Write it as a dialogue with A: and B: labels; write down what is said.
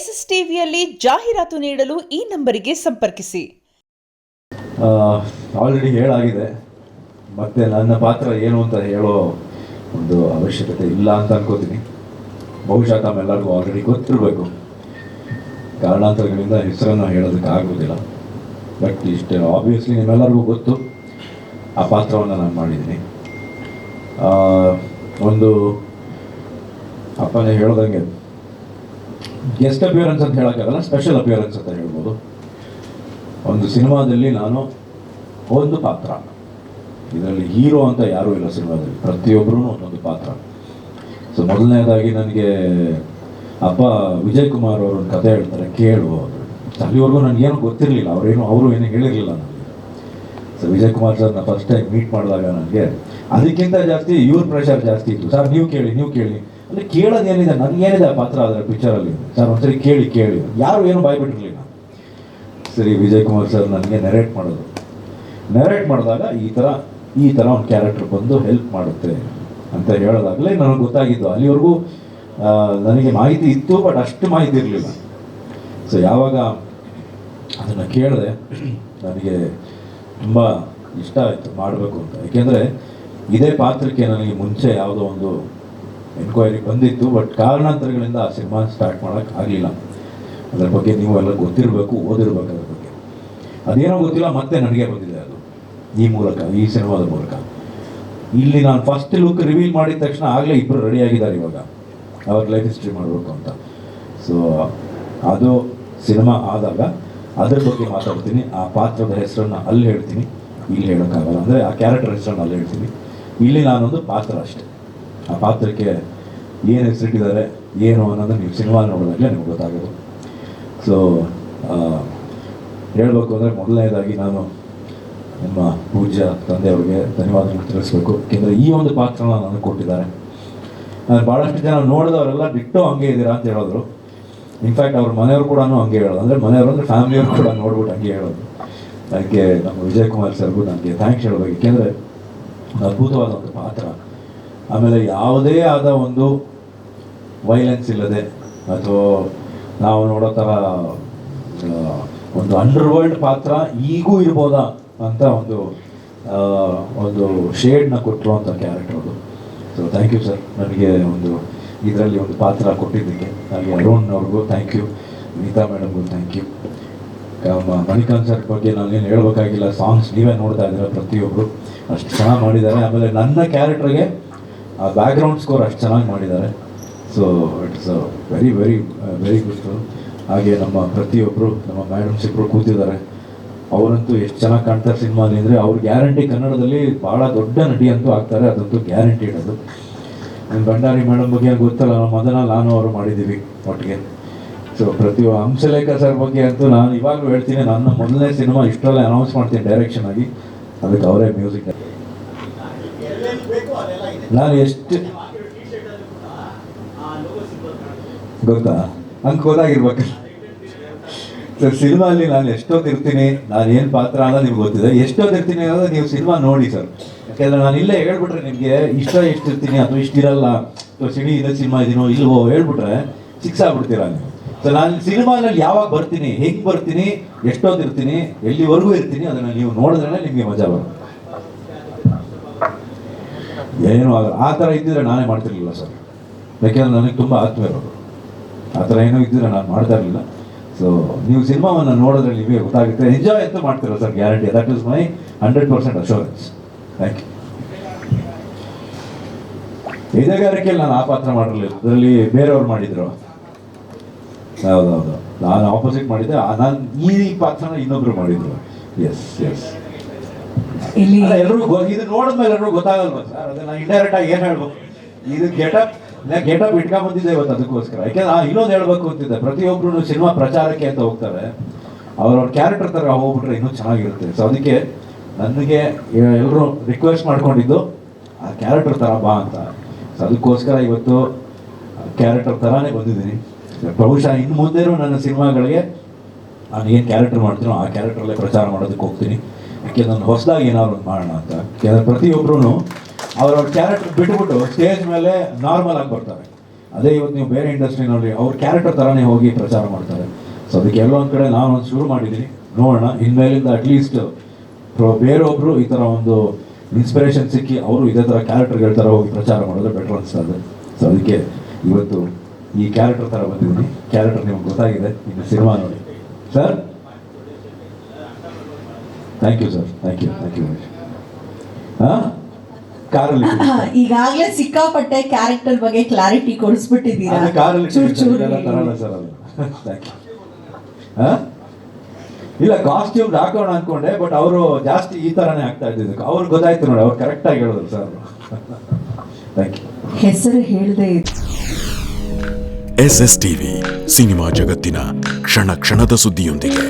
A: S S ಟಿವಿಯಲ್ಲಿ ಜಾಹೀರಾತು ನೀಡಲು ಈ ನಂಬರಿಗೆ ಸಂಪರ್ಕಿಸಿ.
B: ಆಲ್ರೆಡಿ ಹೇಳಾಗಿದೆ. ಮತ್ತೆ ನನ್ನ ಪಾತ್ರ ಏನು ಅಂತ ಹೇಳೋ ಒಂದು ಅವಶ್ಯಕತೆ ಇಲ್ಲ ಅಂತ ಅನ್ಕೋತೀನಿ. ಬಹುಶಃ ತಮ್ಮೆಲ್ಲರಿಗೂ ಆಲ್ರೆಡಿ ಗೊತ್ತಿರಬೇಕು. ಕಾರಣಾಂತರಗಳಿಂದ ಹೆಸರನ್ನು ಹೇಳೋದಕ್ಕೆ ಆಗೋದಿಲ್ಲ ಬಟ್ ಇಷ್ಟೇ ಆಬ್ವಿಯಸ್ಲಿ ನಿಮ್ಮೆಲ್ಲರಿಗೂ ಗೊತ್ತು. ಆ ಪಾತ್ರವನ್ನು ನಾನು ಮಾಡಿದ್ದೀನಿ. ಒಂದು ಅಪ್ಪನೇ ಹೇಳ್ದಂಗೆ ಗೆಸ್ಟ್ ಅಪಿಯರೆನ್ಸ್ ಅಂತ ಹೇಳೋಕ್ಕಾಗಲ್ಲ ಸ್ಪೆಷಲ್ ಅಪಿಯರೆನ್ಸ್ ಅಂತ ಹೇಳ್ಬೋದು. ಒಂದು ಸಿನಿಮಾದಲ್ಲಿ ನಾನು ಒಂದು ಪಾತ್ರ. ಇದರಲ್ಲಿ ಹೀರೋ ಅಂತ ಯಾರೂ ಇಲ್ಲ ಸಿನಿಮಾದಲ್ಲಿ ಪ್ರತಿಯೊಬ್ಬರೂ ಒಂದೊಂದು ಪಾತ್ರ. ಸೊ ಮೊದಲನೇದಾಗಿ ನನಗೆ ಅಪ್ಪ ವಿಜಯ್ ಕುಮಾರ್ ಅವರು ಒಂದು ಕತೆ ಹೇಳ್ತಾರೆ, ಕೇಳು ಅಲ್ಲಿವರೆಗೂ ನನಗೇನು ಗೊತ್ತಿರಲಿಲ್ಲ, ಅವರೇನು, ಅವರು ಏನು ಹೇಳಿರಲಿಲ್ಲ ನನಗೆ. ಸೊ ವಿಜಯ್ ಕುಮಾರ್ ಸರ್ನ ಫಸ್ಟ್ ಟೈಮ್ ಮೀಟ್ ಮಾಡಿದಾಗ ನನಗೆ, ಅದಕ್ಕಿಂತ ಜಾಸ್ತಿ, ಇವ್ರ ಪ್ರೆಷರ್ ಜಾಸ್ತಿ ಇತ್ತು. ಸರ್ ನೀವು ಕೇಳಿ ನೀವು ಕೇಳಿ. ಅಂದರೆ ಕೇಳೋದೇನಿದೆ ನನಗೇನಿದೆ ಆ ಪಾತ್ರ ಅದರ ಪಿಕ್ಚರಲ್ಲಿ ಸರ್ ಒಂದ್ಸರಿ ಕೇಳಿ ಕೇಳಿ. ಯಾರು ಏನು ಬಾಯ್ಬಿಟ್ಟಿರಲಿಲ್ಲ. ಸರಿ ವಿಜಯ್ ಕುಮಾರ್ ಸರ್ ನನಗೆ ನೆರೇಟ್ ಮಾಡೋದು ನೆರೇಟ್ ಮಾಡಿದಾಗ ಈ ಥರ ಈ ಥರ ಒಂದು ಕ್ಯಾರೆಕ್ಟರ್ ಬಂದು ಹೆಲ್ಪ್ ಮಾಡುತ್ತೆ ಅಂತ ಹೇಳೋದಾಗಲೇ ನನಗೆ ಗೊತ್ತಾಗಿದ್ದು. ಅಲ್ಲಿವರೆಗೂ ನನಗೆ ಮಾಹಿತಿ ಇತ್ತು ಬಟ್ ಅಷ್ಟು ಮಾಹಿತಿ ಇರಲಿಲ್ಲ. ಸೊ ಯಾವಾಗ ಅದನ್ನು ಕೇಳಿದೆ, ನನಗೆ ತುಂಬ ಇಷ್ಟ ಆಯಿತು ಮಾಡಬೇಕು ಅಂತ. ಯಾಕೆಂದರೆ, ಇದೇ ಪಾತ್ರಕ್ಕೆ ನನಗೆ ಮುಂಚೆ ಯಾವುದೋ ಒಂದು ಎನ್ಕ್ವೈರಿ ಬಂದಿತ್ತು ಬಟ್ ಕಾರಣಾಂತರಗಳಿಂದ ಆ ಸಿನಿಮಾ ಸ್ಟಾರ್ಟ್ ಮಾಡೋಕ್ಕೆ ಆಗಲಿಲ್ಲ. ಅದರ ಬಗ್ಗೆ ನೀವು ಎಲ್ಲ ಗೊತ್ತಿರಬೇಕು, ಓದಿರ್ಬೇಕು ಅದ್ರ ಬಗ್ಗೆ. ಅದೇನೋ ಗೊತ್ತಿಲ್ಲ, ಮತ್ತೆ ನನಗೆ ಬಂದಿದೆ ಅದು. ಈ ಮೂಲಕ, ಈ ಸಿನಿಮಾದ ಮೂಲಕ. ಇಲ್ಲಿ ನಾನು ಫಸ್ಟ್ ಲುಕ್ ರಿವೀಲ್ ಮಾಡಿದ ತಕ್ಷಣ ಆಗಲೇ ಇಬ್ಬರು ರೆಡಿ ಆಗಿದ್ದಾರೆ ಇವಾಗ. ಅವ್ರ ಲೈಫ್ ಹಿಸ್ಟ್ರಿ ಮಾಡಬೇಕು ಅಂತ. ಸೊ ಅದು ಸಿನಿಮಾ ಆದಾಗ ಅದ್ರ ಬಗ್ಗೆ ಮಾತಾಡ್ತೀನಿ. ಆ ಪಾತ್ರದ ಹೆಸರನ್ನು ಅಲ್ಲಿ ಹೇಳ್ತೀನಿ. ಇಲ್ಲಿ ಹೇಳೋಕ್ಕಾಗಲ್ಲ. ಅಂದರೆ ಆ ಕ್ಯಾರೆಕ್ಟರ್ ಹೆಸರನ್ನು ಅಲ್ಲಿ ಹೇಳ್ತೀನಿ. ಇಲ್ಲಿ ನಾನೊಂದು ಪಾತ್ರ ಅಷ್ಟೇ. ಆ ಪಾತ್ರಕ್ಕೆ ಏನು ಹೆಸರಿಟ್ಟಿದ್ದಾರೆ, ಏನು ಅನ್ನೋದು ನೀವು ಸಿನಿಮಾ ನೋಡಿದಾಗಲೇ ನಿಮ್ಗೆ ಗೊತ್ತಾಗೋದು. ಸೊ ಹೇಳಬೇಕು ಅಂದರೆ ಮೊದಲನೇದಾಗಿ ನಾನು ನಮ್ಮ ಪೂಜ್ಯ ತಂದೆಯವ್ರಿಗೆ ಧನ್ಯವಾದಗಳು ತಿಳಿಸ್ಬೇಕು. ಯಾಕೆಂದರೆ ಈ ಒಂದು ಪಾತ್ರನ ನನಗೆ ಕೊಟ್ಟಿದ್ದಾರೆ. ನಾನು ಭಾಳಷ್ಟು ಜನ ನೋಡಿದವರೆಲ್ಲ ಬಿಟ್ಟು ಹಂಗೆ ಇದ್ದೀರಾ ಅಂತ ಹೇಳಿದ್ರು. ಇನ್ಫ್ಯಾಕ್ಟ್ ಅವ್ರ ಮನೆಯವರು ಕೂಡ ಹಂಗೆ ಹೇಳೋದು. ಅಂದರೆ ಮನೆಯವರು ಅಂದರೆ ಫ್ಯಾಮಿಲಿಯವರು ಕೂಡ ನೋಡ್ಬಿಟ್ಟು ಹಂಗೆ ಹೇಳೋದು. ಅದಕ್ಕೆ ನಮ್ಮ ವಿಜಯ್ ಕುಮಾರ್ ಸರ್ಗೂ ನನಗೆ ಥ್ಯಾಂಕ್ಸ್ ಹೇಳಬೇಕು ಏಕೆಂದರೆ ಅದ್ಭುತವಾದ ಒಂದು ಪಾತ್ರ. ಆಮೇಲೆ ಯಾವುದೇ ಆದ ಒಂದು ವೈಲೆನ್ಸ್ ಇಲ್ಲದೆ ಅಥವಾ ನಾವು ನೋಡೋ ಥರ ಒಂದು ಅಂಡರ್ ವರ್ಲ್ಡ್ ಪಾತ್ರ ಈಗೂ ಇರ್ಬೋದಾ ಅಂತ ಒಂದು ಒಂದು ಶೇಡ್ನ ಅಂತ ಕ್ಯಾರೆಕ್ಟರ್ ಅದು. ಸೊ ಥ್ಯಾಂಕ್ ಯು ಸರ್ ನನಗೆ ಒಂದು ಇದರಲ್ಲಿ ಒಂದು ಪಾತ್ರ ಕೊಟ್ಟಿದ್ದಕ್ಕೆ. ಹಾಗೆ ಅರುಣ್ ಅವ್ರಿಗೂ ಥ್ಯಾಂಕ್ ಯು ಗೀತಾ ಮೇಡಮ್ಗೂ ಥ್ಯಾಂಕ್ ಯು ಮಣಿಕಾಂತ್ ಸರ್ ಬಗ್ಗೆ ನಾನೇನು ಹೇಳಬೇಕಾಗಿಲ್ಲ ಸಾಂಗ್ಸ್ ನೀವೇ ನೋಡ್ತಾ ಇದ್ದೀರ ಪ್ರತಿಯೊಬ್ಬರು ಅಷ್ಟು ಚೆನ್ನಾಗಿ ಮಾಡಿದ್ದಾರೆ. ಆಮೇಲೆ ನನ್ನ ಕ್ಯಾರೆಕ್ಟರ್ಗೆ ಆ ಬ್ಯಾಕ್ಗ್ರೌಂಡ್ ಸ್ಕೋರ್ ಅಷ್ಟು ಚೆನ್ನಾಗಿ ಮಾಡಿದ್ದಾರೆ. So it's very very very good ಹಾಗೆ ನಮ್ಮ ಪ್ರತಿಯೊಬ್ಬರು ನಮ್ಮ ಮೇಡಮ್ಸ್ ಇಬ್ಬರು ಕೂತಿದ್ದಾರೆ. ಅವರಂತೂ ಎಷ್ಟು ಚೆನ್ನಾಗಿ ಕಾಣ್ತಾರೆ ಸಿನಿಮಾ ಅಂದರೆ ಅವ್ರು ಗ್ಯಾರಂಟಿ ಕನ್ನಡದಲ್ಲಿ ಭಾಳ ದೊಡ್ಡ ನಟಿ ಅಂತೂ ಆಗ್ತಾರೆ. ಅದಂತೂ ಗ್ಯಾರಂಟಿ ಇಡೋದು ನನ್ನ ಭಂಡಾರಿ ಮೇಡಮ್ ಬಗ್ಗೆ ಗೊತ್ತಲ್ಲ, ನಮ್ಮ ಮದನ ನಾನು ಅವರು ಮಾಡಿದ್ದೀವಿ ಒಟ್ಟಿಗೆ. ಸೊ ಪ್ರತಿ ಹಂಸಲೇಖ ಸರ್ ಬಗ್ಗೆ ಅಂತೂ ನಾನು ಇವಾಗಲೂ ಹೇಳ್ತೀನಿ, ನನ್ನ ಮೊದಲನೇ ಸಿನಿಮಾ ಇಷ್ಟರಲ್ಲೇ ಅನೌನ್ಸ್ ಮಾಡ್ತೀನಿ ಡೈರೆಕ್ಷನ್ ಆಗಿ. ಅದಕ್ಕೆ ಅವರೇ ಮ್ಯೂಸಿಕ್ ನಾನು ಎಷ್ಟು ಗೊತ್ತಾ? ಹಂಗೆ ಹೋದಾಗಿರ್ಬೇಕು ಸರ್ ಸಿನಿಮಾಲಿ ನಾನು ಎಷ್ಟೊತ್ತು ಇರ್ತೀನಿ, ನಾನು ಏನು ಪಾತ್ರ ಅನ್ನೋದು ನಿಮ್ಗೆ ಗೊತ್ತಿದೆ. ಎಷ್ಟೊತ್ತು ಇರ್ತೀನಿ ಅನ್ನೋದು ನೀವು ಸಿನಿಮಾ ನೋಡಿ, ಸರ್. ಯಾಕೆಂದ್ರೆ ನಾನು ಇಲ್ಲೇ ಹೇಳ್ಬಿಟ್ರೆ ನಿಮಗೆ ಇಷ್ಟ ಎಷ್ಟು ಇರ್ತೀನಿ ಅಥವಾ ಇಷ್ಟಿರಲ್ಲ ಅಥವಾ ಸಿಡಿ ಇದೆ ಸಿನಿಮಾ ಇದೀನೋ ಇಲ್ವೋ ಹೇಳ್ಬಿಟ್ರೆ ಸಿಕ್ಸ್ ಆಗ್ಬಿಡ್ತೀರಾ ನೀವು. ಸೊ ನಾನು ಸಿನಿಮಾನಲ್ಲಿ ಯಾವಾಗ ಬರ್ತೀನಿ, ಹೆಂಗೆ ಬರ್ತೀನಿ ಎಷ್ಟೊತ್ತು ಇರ್ತೀನಿ, ಎಲ್ಲಿವರೆಗೂ ಇರ್ತೀನಿ, ಅದನ್ನು ನೀವು ನೋಡಿದ್ರೆ ನಿಮಗೆ ಮಜಾ ಬರುತ್ತೆ. ಏನೂ ಆ ಥರ ಇದ್ದಿದ್ರೆ ನಾನೇ ಮಾಡ್ತಿರ್ಲಿಲ್ಲ ಸರ್. ಯಾಕೆಂದ್ರೆ ನನಗೆ ತುಂಬ ಆತ್ಮೀಯರು ಆ ಥರ ಏನೋ ಇದ್ದಿದ್ರೆ ನಾನು ಮಾಡ್ತಾ ಇರಲಿಲ್ಲ. ಸೊ ನೀವು ಸಿನಿಮಾವನ್ನು ನೋಡಿದ್ರೆ ನಿಮಗೆ ಗೊತ್ತಾಗುತ್ತೆ. ಎಂಜಾಯ್ ಅಂತ ಮಾಡ್ತಿರೋ sir guarantee that is my hundred percent assurance thank you ಎದೆಗಾರಿಕೆಯಲ್ಲಿ ನಾನು ಆ ಪಾತ್ರ ಮಾಡಿರಲಿಲ್ಲ. ಅದರಲ್ಲಿ ಬೇರೆಯವ್ರು ಮಾಡಿದ್ರು. ಹೌದೌದು. ನಾನು ಆಪೋಸಿಟ್ ಮಾಡಿದ್ದೆ. ನಾನು ಈ ಪಾತ್ರನ ಇನ್ನೊಬ್ರು ಮಾಡಿದ್ರು. ಎಸ್ ಎಸ್
C: ಇಲ್ಲಿ
B: ಎಲ್ರಿಗೂ ಇದು ನೋಡಿದ್ಮೇಲೆ ಎಲ್ರಿಗೂ ಗೊತ್ತಾಗಲ್ವಾ ಸರ್? ಅದನ್ನ ಇಂಡೈರೆಕ್ಟ್ ಆಗಿ ಏನ್ ಹೇಳ್ಬೇಕು? ಇದು ಗೆಟಪ್ ಗೆಟಪ್ ಇಟ್ಕೊಂಡ್ ಬಂದಿದ್ದೆ ಇವತ್ತು ಅದಕ್ಕೋಸ್ಕರ. ಯಾಕೆಂದ್ರೆ ಇನ್ನೊಂದು ಹೇಳ್ಬೇಕು ಅಂತಿದ್ದೆ. ಪ್ರತಿಯೊಬ್ರು ಸಿನಿಮಾ ಪ್ರಚಾರಕ್ಕೆ ಅಂತ ಹೋಗ್ತಾರೆ. ಅವ್ರವ್ರ ಕ್ಯಾರೆಕ್ಟರ್ ತರ ಹೋಗ್ಬಿಟ್ರೆ ಇನ್ನೂ ಚೆನ್ನಾಗಿರುತ್ತೆ. ಸೊ ಅದಕ್ಕೆ ನನಗೆ ಎಲ್ಲರೂ ರಿಕ್ವೆಸ್ಟ್ ಮಾಡ್ಕೊಂಡಿದ್ದು, ಆ ಕ್ಯಾರೆಕ್ಟರ್ ತರ ಬಾ ಅಂತ. ಸೊ ಅದಕ್ಕೋಸ್ಕರ ಇವತ್ತು ಕ್ಯಾರೆಕ್ಟರ್ ತರಾನೇ ಬಂದಿದ್ದೀನಿ. ಬಹುಶಃ ಇನ್ನು ಮುಂದೆನೂ ನನ್ನ ಸಿನಿಮಾಗಳಿಗೆ ನಾನು ಏನು ಕ್ಯಾರೆಕ್ಟರ್ ಮಾಡ್ತೀನೋ ಆ ಕ್ಯಾರೆಕ್ಟರಲ್ಲೇ ಪ್ರಚಾರ ಮಾಡೋದಕ್ಕೆ ಹೋಗ್ತೀನಿ. ನಾನು ಹೊಸದಾಗಿ ಏನಾದ್ರು ಮಾಡೋಣ ಅಂತ ಯಾಕೆಂದರೆ ಪ್ರತಿಯೊಬ್ಬರೂ ಅವ್ರವ್ರ ಕ್ಯಾರೆಕ್ಟರ್ ಬಿಟ್ಬಿಟ್ಟು ಸ್ಟೇಜ್ ಮೇಲೆ ನಾರ್ಮಲ್ ಆಗಿ ಬರ್ತಾರೆ. ಅದೇ ಇವತ್ತು ನೀವು ಬೇರೆ ಇಂಡಸ್ಟ್ರಿನಲ್ಲಿ ಅವ್ರ ಕ್ಯಾರೆಕ್ಟರ್ ಥರನೇ ಹೋಗಿ ಪ್ರಚಾರ ಮಾಡ್ತಾರೆ. ಸೊ ಅದಕ್ಕೆ ಎಲ್ಲೋ ಒಂದು ಕಡೆ ನಾನು ಒಂದು ಶುರು ಮಾಡಿದ್ದೀನಿ. ನೋಡೋಣ, ಇನ್ಮೇಲಿಂದ ಅಟ್ಲೀಸ್ಟ್ ಬೇರೊಬ್ಬರು ಈ ಥರ ಒಂದು ಇನ್ಸ್ಪಿರೇಷನ್ ಸಿಕ್ಕಿ ಅವರು ಇದೇ ಥರ ಕ್ಯಾರೆಕ್ಟರ್ ಥರ ಹೋಗಿ ಪ್ರಚಾರ ಮಾಡೋದು ಬೆಟರ್ ಅನಿಸ್ತದೆ. ಸೊ ಅದಕ್ಕೆ ಇವತ್ತು ಈ ಕ್ಯಾರೆಕ್ಟರ್ ಥರ ಬಂದಿದ್ದೀನಿ. ಕ್ಯಾರೆಕ್ಟರ್ ನಿಮ್ಗೆ ಗೊತ್ತಾಗಿದೆ. ಇನ್ನು ಸಿನಿಮಾ ನೋಡಿ. Sir thank you sir thank you thank you ಹಾಂ ಕಾರಲ್ಲಿ
C: ಈಗಾಗ್ಲೇ ಸಿಕ್ಕಾಪಟ್ಟೆ ಕ್ಯಾರೆಕ್ಟರ್ ಬಗ್ಗೆ ಕ್ಲಾರಿಟಿ ಕೊಡಿಸ್ಬಿಟ್ಟಿದ್ದೀರಾ?
B: ಕಾರಲ್ಲಿ
C: ಚೂರ್ ಚೂರ್
B: ತರಲ್ಲ ಸರ್ ಅದು. ಥ್ಯಾಂಕ್ ಯು ಹಾಂ ಇಲ್ಲ ಕಾಸ್ಟ್ಯೂಮ್ ಹಾಕೋಣ ಅನ್ಕೊಂಡೆ ಬಟ್ ಅವರು ಜಾಸ್ತಿ ಈ ತರನೇ ಆಗ್ತಾ ಇದ್ದಿದ್ದು. ಅವ್ರು ಗೊತ್ತಾಯ್ತು ನೋಡಿ ಅವ್ರು ಕರೆಕ್ಟಾಗಿ ಹೇಳಿದ್ರು ಸರ್ ಥ್ಯಾಂಕ್ ಯು
C: ಹೆಸರು ಹೇಳದೆ
D: ಎಸ್ ಎಸ್ ಟಿವಿ ಸಿನಿಮಾ ಜಗತ್ತಿನ ಕ್ಷಣ ಕ್ಷಣದ ಸುದ್ದಿಯೊಂದಿಗೆ.